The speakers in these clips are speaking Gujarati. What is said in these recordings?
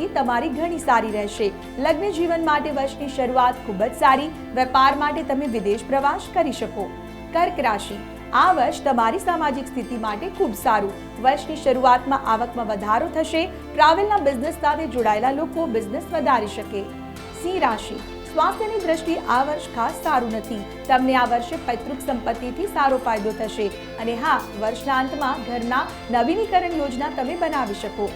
સ્થિતિ તમારી ઘણી સારી રહેશે. લગ્ન જીવન માટે વર્ષની શરૂઆત ખૂબ જ સારી. વેપાર માટે તમે વિદેશ પ્રવાસ કરી શકો. કર્ક રાશિ. આ વર્ષ તમારી સામાજિક સ્થિતિ માટે ખૂબ સારું. વર્ષની શરૂઆતમાં આવકમાં વધારો થશે. ટ્રાવેલના બિઝનેસ સાથે જોડાયેલા લોકો બિઝનેસ વધારી શકે. સિંહ રાશિ. સ્વાસ્થ્યની દ્રષ્ટિએ આ વર્ષ ખાસ સારું નથી. તમને આ વર્ષે પૈતૃક સંપત્તિથી સારો ફાયદો થશે. અને હા, વર્ષના અંતમાં ઘરના નવીનીકરણ યોજના તમે બનાવી શકો.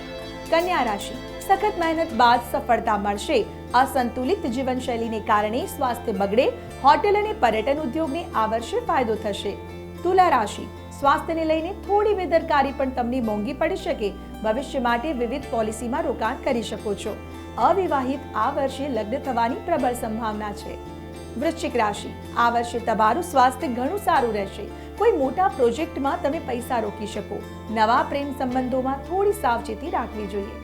કન્યા રાશિ. સખત મહેનત બાદ સફળતા મળશે. અસંતુલિત જીવનશૈલીને કારણે સ્વાસ્થ્ય બગડે, હોટેલ અને પર્યટન ઉદ્યોગને આ વર્ષે ફાયદો થશે. તુલા રાશિ. સ્વાસ્થ્યને લઈને થોડી બેદરકારી પણ તમને મોંઘી પડી શકે. ભવિષ્ય માટે વિવિધ પોલિસીમાં રોકાણ કરી શકો છો. અવિવાહિત આ વર્ષે લગ્ન થવાની પ્રબળ સંભાવના છે. વૃશ્ચિક રાશિ. આ વર્ષે તમારું સ્વાસ્થ્ય ઘણું સારું રહેશે. કોઈ મોટા પ્રોજેક્ટમાં તમે પૈસા રોકી શકો. નવા પ્રેમ સંબંધોમાં થોડી સાવચેતી રાખવી જોઈએ.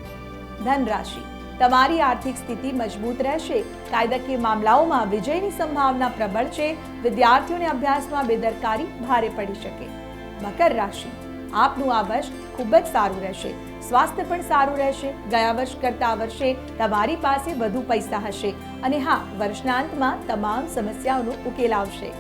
ધન રાશિ તમારી આર્થિક સ્થિતિ મજબૂત રહેશે. કાયદાકીય મામલાઓમાં વિજયની સંભાવના પ્રબળ છે. વિદ્યાર્થીઓને અભ્યાસમાં બેદરકારી ભારે પડી શકે. મકર રાશિ. આપનું આ વર્ષ ખૂબ જ સારું રહેશે. સ્વાસ્થ્ય પણ સારું રહેશે. ગયા વર્ષ કરતા વર્ષે તમારી પાસે વધુ પૈસા હશે. અને હા, વર્ષના અંતમાં તમામ સમસ્યાઓનો ઉકેલ આવશે.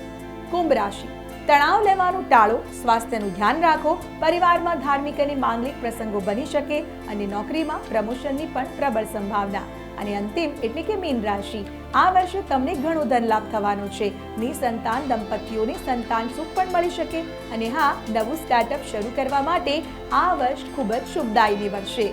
કુંભ રાશિ. તણાવ લેવાનું ટાળો, સ્વાસ્થ્યનું ધ્યાન રાખો, પરિવારમાં ધાર્મિક અને માંગલિક પ્રસંગો બની શકે અને નોકરીમાં પ્રમોશનની પણ પ્રબળ સંભાવના. અને અંતિમ, એટલે કે મીન રાશિ, આ વર્ષે તમને ઘણો ધન લાભ થવાનો છે. નિસંતાન, દંપતીઓને સંતાન સુખ પણ મળી શકે. અને હા, નવું સ્ટાર્ટઅપ શરૂ કરવા માટે આ વર્ષ ખૂબ જ શુભદાયી નીવડશે